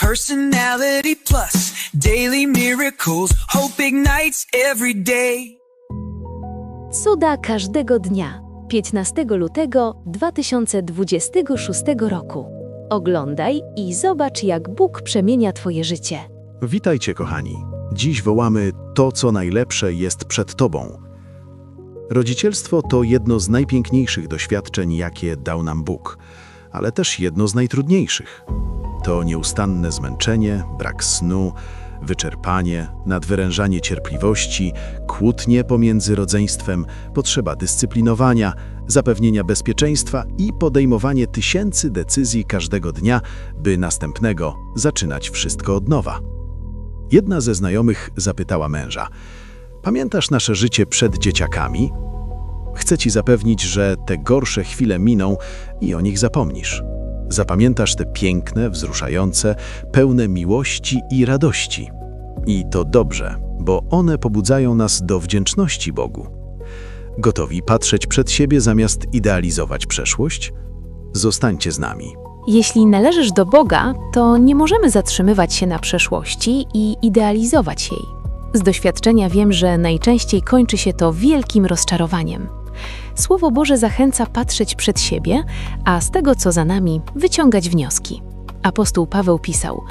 Personality plus, daily miracles, hope ignites every day. Cuda każdego dnia. 15 lutego 2026 roku. Oglądaj i zobacz, jak Bóg przemienia Twoje życie. Witajcie, kochani. Dziś wołamy to, co najlepsze jest przed Tobą. Rodzicielstwo to jedno z najpiękniejszych doświadczeń, jakie dał nam Bóg, ale też jedno z najtrudniejszych. To nieustanne zmęczenie, brak snu, wyczerpanie, nadwyrężanie cierpliwości, kłótnie pomiędzy rodzeństwem, potrzeba dyscyplinowania, zapewnienia bezpieczeństwa i podejmowanie tysięcy decyzji każdego dnia, by następnego zaczynać wszystko od nowa. Jedna ze znajomych zapytała męża: Pamiętasz nasze życie przed dzieciakami? Chcę ci zapewnić, że te gorsze chwile miną i o nich zapomnisz. Zapamiętasz te piękne, wzruszające, pełne miłości i radości. I to dobrze, bo one pobudzają nas do wdzięczności Bogu. Gotowi patrzeć przed siebie zamiast idealizować przeszłość? Zostańcie z nami. Jeśli należysz do Boga, to nie możemy zatrzymywać się na przeszłości i idealizować jej. Z doświadczenia wiem, że najczęściej kończy się to wielkim rozczarowaniem. Słowo Boże zachęca patrzeć przed siebie, a z tego, co za nami, wyciągać wnioski. Apostoł Paweł pisał: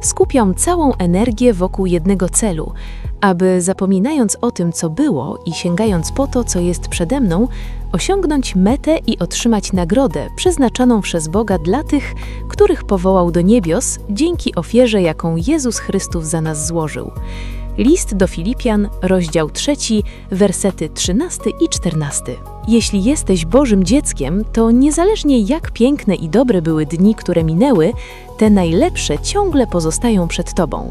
Skupiam całą energię wokół jednego celu, aby zapominając o tym, co było i sięgając po to, co jest przede mną, osiągnąć metę i otrzymać nagrodę przeznaczoną przez Boga dla tych, których powołał do niebios dzięki ofierze, jaką Jezus Chrystus za nas złożył. List do Filipian, rozdział 3, wersety 13 i 14. Jeśli jesteś Bożym dzieckiem, to niezależnie jak piękne i dobre były dni, które minęły, te najlepsze ciągle pozostają przed Tobą,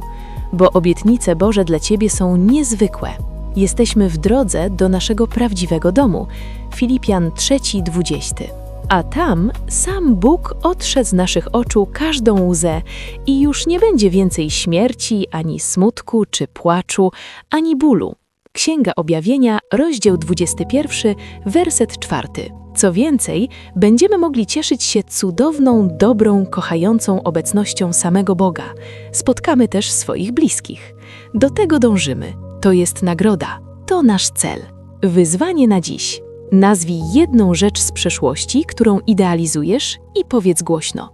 bo obietnice Boże dla Ciebie są niezwykłe. Jesteśmy w drodze do naszego prawdziwego domu. Filipian 3:20. A tam sam Bóg otrze z naszych oczu każdą łzę i już nie będzie więcej śmierci, ani smutku, czy płaczu, ani bólu. Księga Objawienia, rozdział 21, werset 4. Co więcej, będziemy mogli cieszyć się cudowną, dobrą, kochającą obecnością samego Boga. Spotkamy też swoich bliskich. Do tego dążymy. To jest nagroda. To nasz cel. Wyzwanie na dziś. Nazwij jedną rzecz z przeszłości, którą idealizujesz i powiedz głośno.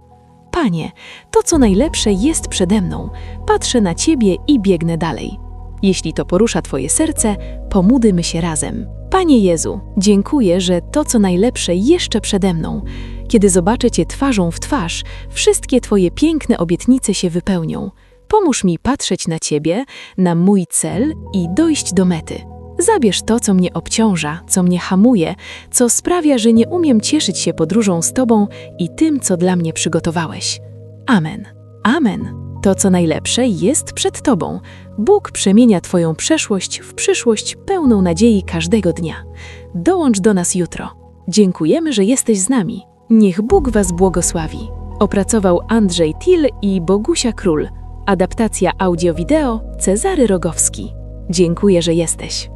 Panie, to co najlepsze jest przede mną. Patrzę na Ciebie i biegnę dalej. Jeśli to porusza Twoje serce, pomódlmy się razem. Panie Jezu, dziękuję, że to co najlepsze jeszcze przede mną. Kiedy zobaczę Cię twarzą w twarz, wszystkie Twoje piękne obietnice się wypełnią. Pomóż mi patrzeć na Ciebie, na mój cel i dojść do mety. Zabierz to, co mnie obciąża, co mnie hamuje, co sprawia, że nie umiem cieszyć się podróżą z Tobą i tym, co dla mnie przygotowałeś. Amen. Amen. To, co najlepsze, jest przed Tobą. Bóg przemienia Twoją przeszłość w przyszłość pełną nadziei każdego dnia. Dołącz do nas jutro. Dziękujemy, że jesteś z nami. Niech Bóg Was błogosławi. Opracował Andrzej Till i Bogusia Król. Adaptacja audio-wideo Cezary Rogowski. Dziękuję, że jesteś.